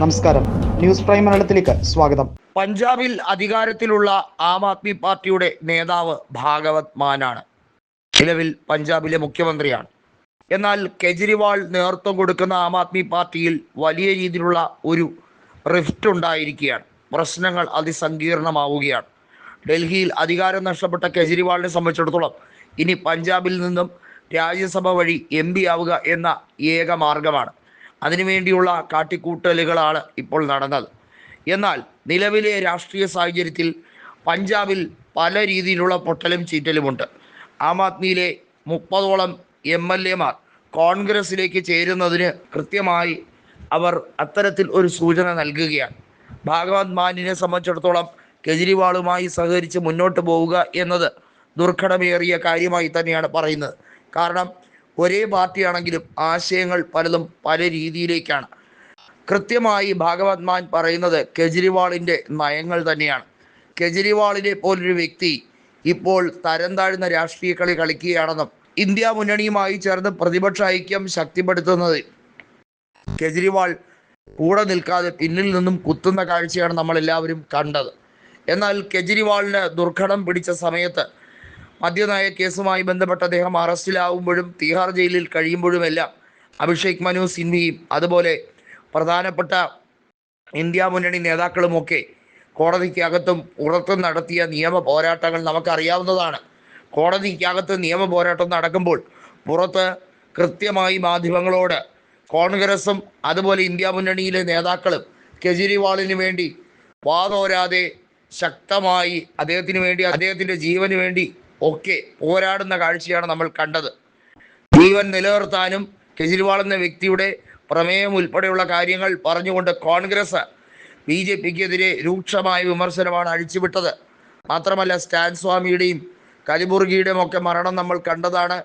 നമസ്കാരം. News prime മലയാളത്തിലേക്ക് സ്വാഗതം. പഞ്ചാബിൽ അധികാരത്തിലുള്ള ആം ആദ്മി പാർട്ടിയുടെ നേതാവ് ഭാഗവത് മാനാണ്. നിലവിൽ പഞ്ചാബിലെ മുഖ്യമന്ത്രിയാണ്. എന്നാൽ കെജ്രിവാൾ നേതൃത്വം കൊടുക്കുന്ന ആം ആദ്മി പാർട്ടിയിൽ വലിയ രീതിയിലുള്ള ഒരു റിഫ്റ്റ് ഉണ്ടായിരിക്കുകയാണ്. പ്രശ്നങ്ങൾ അതിസങ്കീർണമാവുകയാണ്. ഡൽഹിയിൽ അധികാരം നഷ്ടപ്പെട്ട കെജ്രിവാളിനെ സംബന്ധിച്ചിടത്തോളം ഇനി പഞ്ചാബിൽ നിന്നും രാജ്യസഭ വഴി എം പി ആവുക എന്ന ഏക മാർഗമാണ്. അതിനുവേണ്ടിയുള്ള കാട്ടിക്കൂട്ടലുകളാണ് ഇപ്പോൾ നടന്നത്. എന്നാൽ നിലവിലെ രാഷ്ട്രീയ സാഹചര്യത്തിൽ പഞ്ചാബിൽ പല രീതിയിലുള്ള പൊട്ടലും ചീറ്റലുമുണ്ട്. ആം ആദ്മിയിലെ മുപ്പതോളം എം എൽ എമാർ കോൺഗ്രസിലേക്ക് ചേരുന്നതിന് കൃത്യമായി അവർ അത്തരത്തിൽ ഒരു സൂചന നൽകുകയാണ്. ഭാഗവത് മാനിനെ സംബന്ധിച്ചിടത്തോളം കെജ്രിവാളുമായി സഹകരിച്ച് മുന്നോട്ട് പോവുക എന്നത് ദുർഘടമേറിയ കാര്യമായി തന്നെയാണ് പറയുന്നത്. കാരണം ഒരേ പാർട്ടിയാണെങ്കിലും ആശയങ്ങൾ പലതും പല രീതിയിലേക്കാണ്. കൃത്യമായി ഭാഗവത് മാൻ പറയുന്നത് കെജ്രിവാളിന്റെ നയങ്ങൾ തന്നെയാണ്. കെജ്രിവാളിനെ പോലൊരു വ്യക്തി ഇപ്പോൾ തരം താഴ്ന്ന രാഷ്ട്രീയ കളി കളിക്കുകയാണെന്നും ഇന്ത്യ മുന്നണിയുമായി ചേർന്ന് പ്രതിപക്ഷ ഐക്യം ശക്തിപ്പെടുത്തുന്നത് കെജ്രിവാൾ കൂടെ നിൽക്കാതെ പിന്നിൽ നിന്നും കുത്തുന്ന കാഴ്ചയാണ് നമ്മൾ എല്ലാവരും കണ്ടത്. എന്നാൽ കെജ്രിവാളിന് ദുർഘടം പിടിച്ച സമയത്ത് മദ്യനയ കേസുമായി ബന്ധപ്പെട്ട് അദ്ദേഹം അറസ്റ്റിലാവുമ്പോഴും തീഹാർ ജയിലിൽ കഴിയുമ്പോഴുമെല്ലാം അഭിഷേക് മനു സിൻവിയും അതുപോലെ പ്രധാനപ്പെട്ട ഇന്ത്യ മുന്നണി നേതാക്കളുമൊക്കെ കോടതിക്കകത്തും പുറത്തും നടത്തിയ നിയമ പോരാട്ടങ്ങൾ നമുക്കറിയാവുന്നതാണ്. കോടതിക്കകത്ത് നിയമ പോരാട്ടം നടക്കുമ്പോൾ പുറത്ത് കൃത്യമായി മാധ്യമങ്ങളോട് കോൺഗ്രസും അതുപോലെ ഇന്ത്യ മുന്നണിയിലെ നേതാക്കളും കെജ്രിവാളിന് വേണ്ടി വാതോരാതെ ശക്തമായി അദ്ദേഹത്തിന് വേണ്ടി അദ്ദേഹത്തിന്റെ ജീവന് വേണ്ടി ഒക്കെ പോരാടുന്ന കാഴ്ചയാണ് നമ്മൾ കണ്ടത്. ജീവൻ നിലനിർത്താനും കെജ്രിവാൾ എന്ന വ്യക്തിയുടെ പ്രമേയം ഉൾപ്പെടെയുള്ള കാര്യങ്ങൾ പറഞ്ഞുകൊണ്ട് കോൺഗ്രസ് ബി ജെ പിക്കെതിരെ രൂക്ഷമായ വിമർശനമാണ് അഴിച്ചുവിട്ടത്. മാത്രമല്ല സ്റ്റാൻ സ്വാമിയുടെയും കലിബുർഗിയുടെയും ഒക്കെ മരണം നമ്മൾ കണ്ടതാണ്.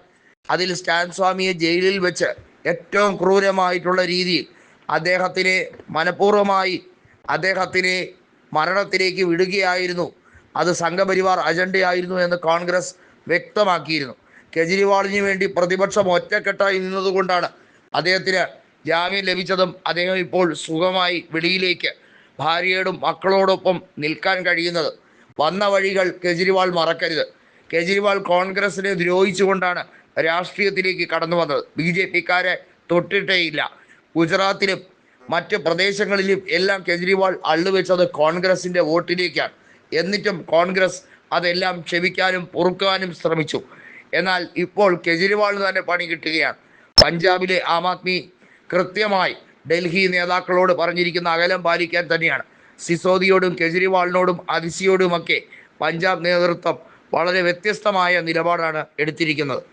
അതിൽ സ്റ്റാൻ സ്വാമിയെ ജയിലിൽ വെച്ച് ഏറ്റവും ക്രൂരമായിട്ടുള്ള രീതിയിൽ അദ്ദേഹത്തിനെ മനഃപൂർവമായി അദ്ദേഹത്തിനെ മരണത്തിലേക്ക് വിടുകയായിരുന്നു. അത് സംഘപരിവാർ അജണ്ടയായിരുന്നു എന്ന് കോൺഗ്രസ് വ്യക്തമാക്കിയിരുന്നു. കെജ്രിവാളിന് വേണ്ടി പ്രതിപക്ഷം ഒറ്റക്കെട്ടായി നിന്നതുകൊണ്ടാണ് അദ്ദേഹത്തിന് ജാമ്യം ലഭിച്ചതും അദ്ദേഹം ഇപ്പോൾ സുഖമായി വെളിയിലേക്ക് ഭാര്യയോടും മക്കളോടൊപ്പം നിൽക്കാൻ കഴിയുന്നത്. വന്ന വഴികൾ കെജ്രിവാൾ മറക്കരുത്. കെജ്രിവാൾ കോൺഗ്രസിനെ ദ്രോഹിച്ചുകൊണ്ടാണ് രാഷ്ട്രീയത്തിലേക്ക് കടന്നു വന്നത്. ബി ജെ പിക്കാരെ തൊട്ടിട്ടേയില്ല. ഗുജറാത്തിലും മറ്റ് പ്രദേശങ്ങളിലും എല്ലാം കെജ്രിവാൾ അള്ളുവെച്ചത് കോൺഗ്രസിന്റെ വോട്ടിലേക്കാണ്. എന്നിട്ടും കോൺഗ്രസ് അതെല്ലാം ക്ഷമിക്കാനും പൊറുക്കാനും ശ്രമിച്ചു. എന്നാൽ ഇപ്പോൾ കെജ്രിവാളിന് തന്നെ പണി കിട്ടുകയാണ്. പഞ്ചാബിലെ ആം ആദ്മി കൃത്യമായി ഡൽഹി നേതാക്കളോട് പറഞ്ഞിരിക്കുന്ന അകലം പാലിക്കാൻ തന്നെയാണ്. സിസോദിയോടും കെജ്രിവാളിനോടും അതിശിയോടുമൊക്കെ പഞ്ചാബ് നേതൃത്വം വളരെ വ്യത്യസ്തമായ നിലപാടാണ് എടുത്തിരിക്കുന്നത്.